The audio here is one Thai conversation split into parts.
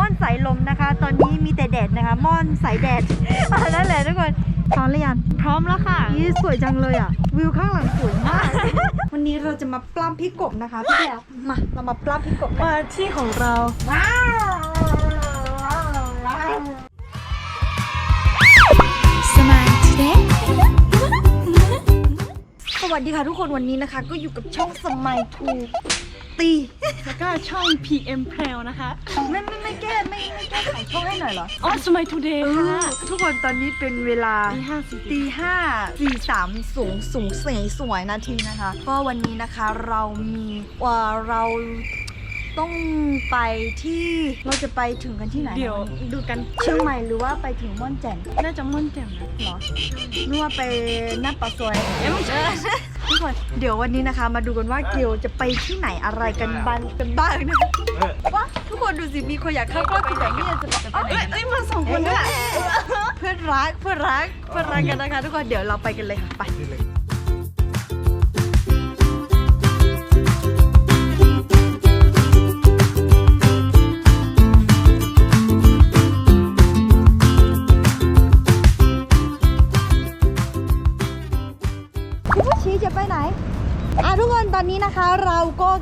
ม่อนสายลมนะคะ ตอนนี้มีแต่แดดนะคะม่อนสายแดดอันนั้นแหละทุกคนพร้อมหรือยังพร้อมแล้วค่ะนี่สวยจังเลยอะ วิวข้างหลังสวยมาก วันนี้เราจะมาปล้ำพี่กบนะคะพี่แพรมาเรามาปล้ำพี่กบกันมาที่ของเราว้าวสมายทีเด็กสวัสดีค่ะทุกคนวันนี้นะคะ ก็อยู่กับช่องสมัยทู ตี แล้วก็ช่อง PM p r e l นะคะ ไม่ไม่ไม่แก้ไม่ไม่แก้ไขช่องให้หน่อยเหรออ๋อสมัย today เอค่ะอทุกคนตอนนี้เป็นเวลาตีห้าสิบตีห้าสี่สามสูงสูงเสยสวยนาทีนะคะ ก็วันนี้นะคะเรามีว่าเรา ต้องไปที่เราจะไปถึงกันที่ไหนนะเดี๋ยววันนี้ดูกันเชียงใหม่หรือว่าไปถึงม่อนแจ่มน่าจะม่อนแจ่มนะเหรอนึกว่าไปหน้าปากซอยเอ๊ะไม่ใช่ทุกคนเดี๋ยววันนี้นะคะ มาดูกันว่าเกลจะไปที่ไหนอะไรกันบ้างกันบ้างนะคะว่าทุกคนดูสิมีคนอยากเข้ากล้องคุณแต่นี่จะจะไปไหนเอ้ยกันเอ้ยมาสองคนด้วยเพื่อนรักเพื่อนรักเพื่อนรักกันนะคะ ทุกคนเดี๋ยวเราไปกันเลยค่ะไป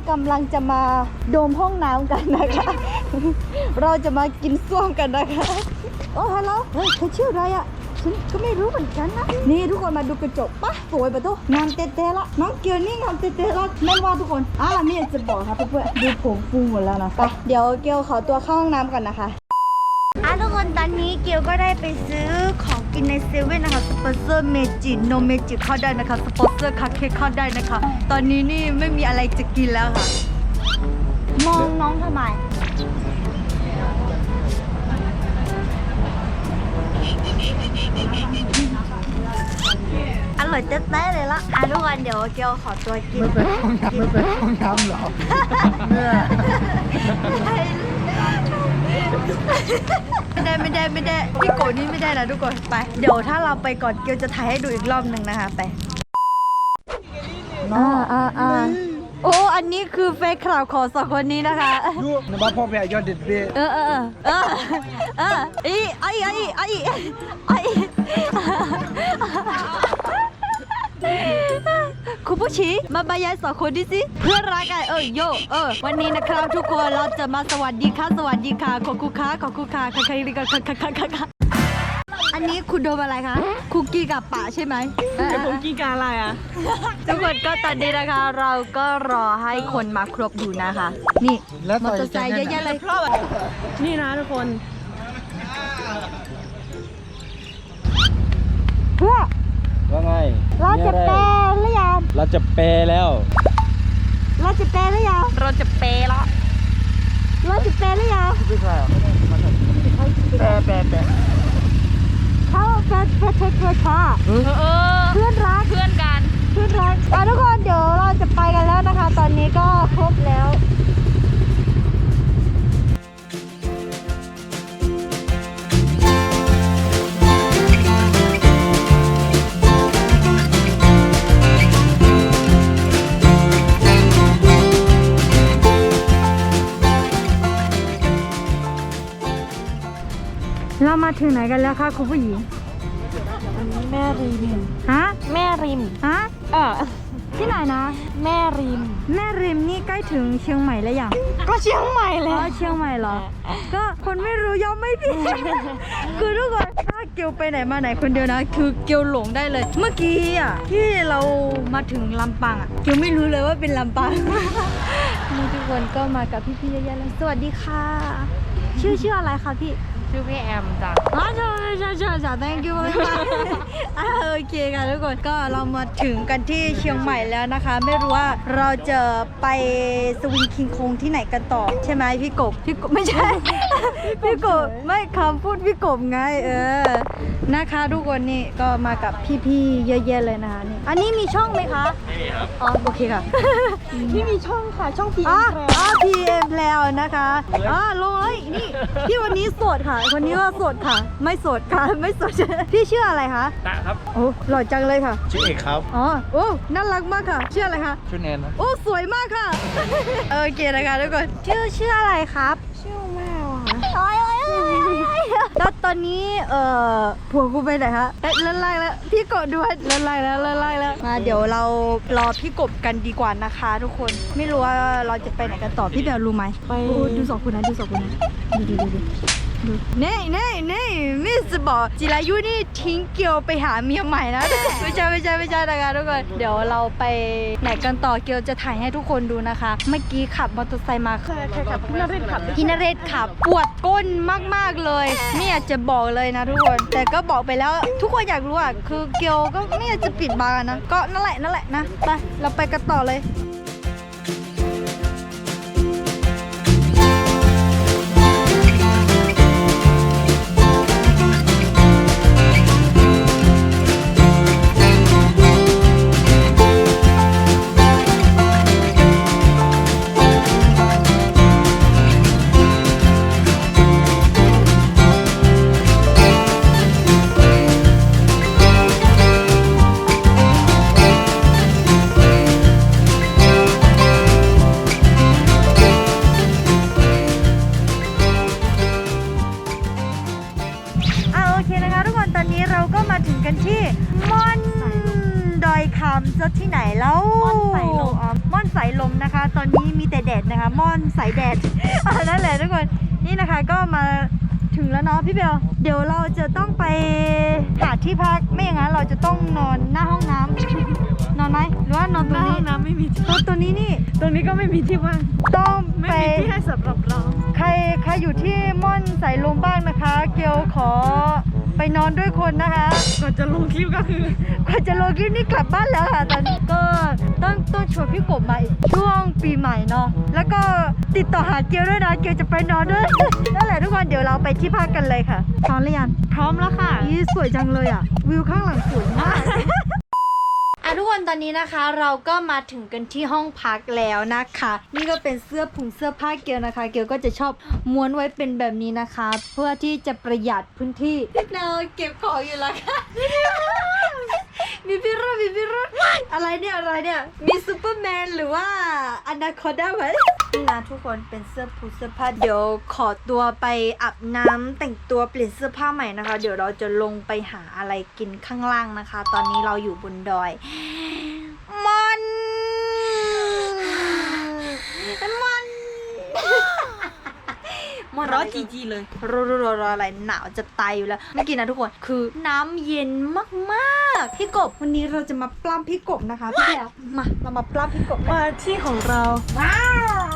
กำลังจะมาโดมห้องน้ำกันนะคะ เราจะมากินส้วมกันนะคะ โอ้ฮัลโหลเฮ้ยเธอชื่ออะไรอะฉันก็ไม่รู้เหมือนกันนะ นี่ทุกคนมาดูกระจกปะสวยปะทุกงามเตะๆละ น้องเกียวนี่งามเตะๆละแม่นว่าทุกคนอะเราไม่อยากจะบอกค่ะเพื่อนๆดูผมฟูหมดแล้วนะไปเดี๋ยวเกียวขอตัวเข้าห้องน้ำก่อนนะคะอะทุกคนตอนนี้เกียวก็ได้ไปซื้อของ กินในเซเว่นนะคะสปอนเซอร์เมจิโนเมจิเข้าได้นะคะสปอนเซอร์คาเคเข้าได้นะคะ ตอนนี้นี่ไม่มีอะไรจะกินแล้วค่ะ มองน้องทำไมอร่อยเต๊ะเลยละอะทุกคนเดี๋ยวเกียวขอตัวกินไม่เป็นห้องน้ำไม่เป็นห้องน้ำเหรอเนี่ย ไม่ได้ไม่ได้ไม่ได้พี่โกนี่ไม่ได้นะทุกคนไป เดี๋ยวถ้าเราไปก่อนเกียวจะถ่ายให้ดูอีกรอบหนึ่งนะคะไปอ่าอ่าอ่าโอ้อันนี้คือเฟซข่าวของสองคนนี้นะคะดูนบ้าพ่อแม่ยอดเด็ดเบ้เออเออเออเอออีไอไอไอไอ คุณผู้ชี้มาบายายสองคนดิสิเพื่อนรักกันเออโยเออวันนี้นะครับทุกคนเราจะมาสวัสดีค่ะสวัสดีค่ะขอบคุณค่ะขอบคุณค่ะค่ะค่ะค่ะค่ะค่ะอันนี้คุณโดนอะไรคะคุกกี้กับป่าใช่ไหมเออ จะผมกินกาอะไรอะ ทุกคนก็ตอนนี้นะคะ เราก็รอให้คนมาครบอยู่นะคะ นี่แล้วมต่ออเตอร์ไซค์เยจะแค่อะๆไหน เลย นี่นะทุกคน เพื่อ ว่าไงเราจะแปลหรือยังเราจะแปลแล้ว เราจะแปลหรือยังเราจะเปย์ละเราจะแปลหรือยังไม่ใช่เหรอแปะแปะแปะเขาแปลแปลแปลแปลค่ะเออเออเพื่อนรักเพื่อนกันเพื่อนรักอะทุกคนเดี๋ยวเราจะไปกันแล้วนะคะ ตอนนี้ก็ครบแล้ว งไหนกันแล้วคะคุณผู้หญิงแม่ริม ฮะแม่ริม ฮะเออ ที่ไหนนะ แม่ริม แม่ริมนี่ใกล้ถึงเชียงใหม่แล้วยังก็เชียงใหม่อ๋แล้อวเชียงใหม่เหรอ ก็คนไม่รู้ย่อมไม่ผิด คือทุกคนถ้าเกียวไปไหนมาไหนคนเดียวนะ คือเกียวหลงได้เลย เมื่อกี้อะที่เรามาถึงลำปางอะเกียวไม่รู้เลยว่าเป็นลำปาง นี่ทุกคนก็มากับพี่ๆเยอะแยะเลยสวัสดีค่ะ ชื่อชื่ออะไรคะพี่ ชื่อพี่แอมจ้ะอ๋อใช่ใช่ใช่ใช่ thank you เลยค่ะอ่าโอเคค่ะทุกคนก็เรามาถึงกันที่เชียงใหม่แล้วนะคะ ไม่รู้ว่าเราจะไปสวิงคิงคงที่ไหนกันต่อ ใช่ไหมพี่กบพี่กบไม่ใช่ พี่กบไม่คำพูดพี่กบไงเออนะคะทุกคนนี่ก็มากับพี่ๆเยอะแยะเลยนะคะนี่อันนี้มีช่องไหมคะไม่มีครับอ๋อโอเคค่ะพี่มีช่องค่ะ ช่องอ๋อ PM p r e l อ๋อ PM แล้วนะคะอ๋อลงเลยนี่ พี่วันนี้โสดค่ะคนนี้ก็โสดค่ะ ไม่โสดค่ะ ไม่โสดพี่ชื่ออะไรคะตะครับโอ้หล่อจังเลยค่ะ ชื่อเอกครับ อ๋อ โอ้น่ารักมากค่ะ ชื่ออะไรคะ ชื่อแนนนะโอ้ สวยมากค่ะ โอเคนะคะทุกคน ชื่อชื่ออะไรครับ ชื่อแมวค่ะโอ้ย ก็ตอนนี้เอ่อผัวกูไปไหนคะเอ๊ะเลิกไล่แล้วพี่กบด้วยเลิกไล่แล้วเลิกไล่แล้วมาเดี๋ยวเรารอพี่กบกันดีกว่านะคะ ทุกคนไม่รู้ว่าเราจะไปไหนกันต่อพี่เบลรู้ไหมไปโอ้ดูสองคนนะดูสองคนนะดูดูดูดูดูเน่เน่เน่มิสบอกจิรายุนี่ทิ้งเกียวไปหาเมียใหม่นะไม่ใช่ไม่ใช่ไม่ใช่นะคะทุกคนเดี๋ยวเราไปไหนกันต่อเกียวจะถ่ายให้ทุกคนดูนะคะ เมื่อกี้ขับมอเตอร์ไซค์มาใครขับพี่นเรศขับพี่นเรศขับปวดก้นมากๆเลยไม่อยากจะบอกเลยนะทุกคน แต่ก็บอกไปแล้วทุกคนอยากรู้อะคือเกียวก็ไม่อยากจะปิดบังอะนะก็นั่นแหละนั่นแหละนะไปเราไปกันต่อเลย ก็มาถึงกันที่ม่อนดอยคำจะที่ไหนแล้วม่อนสายลมอ๋อม่อนสายลมนะคะ ตอนนี้มีแต่แดดนะคะม่อนสายแดดอ่านั่นแหละทุกคนนี่นะคะก็มาถึงแล้วเนาะพี่เบลเดี๋ยวเราจะต้องไปหาที่พักไม่อย่างนั้นเราจะต้องนอนหน้าห้องน้ำนอนไหมหรือว่านอนตหรงน้าห้นี้องน้ำไม่มีที่ตัวตัวนี้นี่ ตรงนี้ก็ไม่มีที่ว่างต้องไม่ไปมีที่ให้สำหรับเราใครใครอยู่ที่ม่อนสายลมบ้างนะคะ เกียวขอไปนอนด้วยคนนะคะก่อน จะลงคลิปก็คือ กว่าจะโลกิฟนี่กลับบ้านแล้วค่ะตอนนี้ก็ต้องต้องชวนพี่กบมาอีกช่วงปีใหม่เนาะแล้วก็ติดต่อหาเกียวด้วยนะเกียวจะไปนอนด้วย นั่นแหละทุกคนเดี๋ยวเราไปที่พักกันเลยค่ะพร้อมหรือยังพร้อมแล้วค่ะนี่สวยจังเลยอะวิวข้างหลังสวยมาก อะทุกคนตอนนี้นะคะเราก็มาถึงกันที่ห้องพักแล้วนะคะ นี่ก็เป็นเสื้อผงเสื้อผ้าเกียวนะคะ เกียวก็จะชอบม้วนไว้เป็นแบบนี้นะคะ เพื่อที่จะประหยัดพื้นที่เราเก็บของอยู่แล้วค่ะมีพิรุธมีพิรุธอะไรเนี่ยอะไรเนี่ยมีซูเปอร์แมนหรือว่าอนาคอนด้าไหม นี่นะทุกคนเป็นเสื้อผูเสื้อผ้าเดี๋ยวขอตัวไปอาบน้ำแต่งตัวเปลี่ยนเสื้อผ้าใหม่นะคะ เดี๋ยวเราจะลงไปหาอะไรกินข้างล่างนะคะ ตอนนี้เราอยู่บนดอยมันมันมันร้อนจีจีเลยรอรอรอรออะไรหนาวจะตายอยู่แล้วเมื่อกี้นะทุกคนคือน้ำเย็นมากๆพี่กบวันนี้เราจะมาปล้ำพี่กบนะคะพี่แพรมาเรามาปล้ำพี่กบกันมาที่ของเราว้าว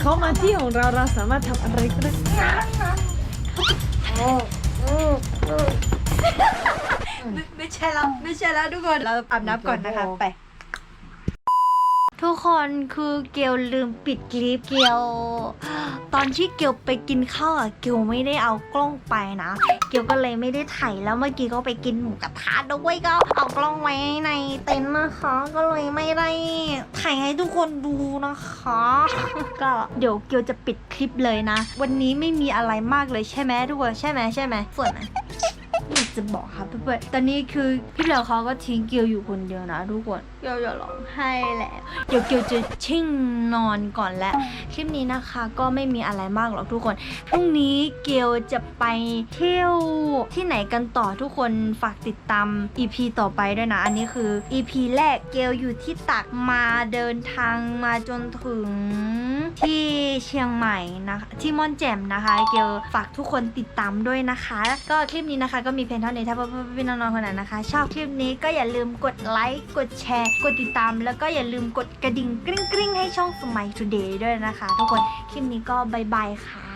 เขามาที่ของเราเราสามารถทำอะไรก็ได้ไม่ไม่ใช่แล้วไม่ใช่แล้วทุกคน เราอาบน้ำก่อนนะคะไป ทุกคนคือเกลลืมปิดคลิปเกลตอนที่เกลไปกินข้าวอะเกลไม่ได้เอากล้องไปนะ เกลก็เลยไม่ได้ถ่ายแล้วเมื่อกี้ก็ไปกินหมูกระทะด้วยก็เอากล้องไว้ในเต็นท์นะคะ ก็เลยไม่ได้ถ่ายให้ทุกคนดูนะคะ ก็เดี๋ยวเกลจะปิดคลิปเลยนะ วันนี้ไม่มีอะไรมากเลยใช่ไหมทุกคนใช่ไหมใช่ไหมส่วนไหมจะบอกค่ะเพื่อนๆตอนนี้คือพี่เหลวเขาก็ทิ้งเกียวอยู่คนเดียวนะทุกคน เกียวจะร้องไห้แล้วเดี๋ยวเกียวจะชิ่งนอนก่อนแล้วคลิปนี้นะคะก็ไม่มีอะไรมากหรอกทุกคนพรุ่งนี้เกียวจะไปเที่ยวที่ไหนกันต่อทุกคนฝากติดตาม EP ต่อไปด้วยนะ อันนี้คือ EP แรกเกียวอยู่ที่ตักมาเดินทางมาจนถึงที่เชียงใหม่นะคะ ที่ม่อนแจ่มนะคะ เกียวฝากทุกคนติดตามด้วยนะคะ ก็คลิปนี้นะคะก็มีเพียงเท่านี้ถ้าเพื่อนๆพี่น้องๆคนไหนนะคะ ชอบคลิปนี้ก็อย่าลืมกดไลค์กดแชร์กดติดตามแล้วก็อย่าลืมกดกระดิ่งกริ๊งๆให้ช่องสมัย Today ด้วยนะคะ ทุกคนคลิปนี้ก็บายบายค่ะ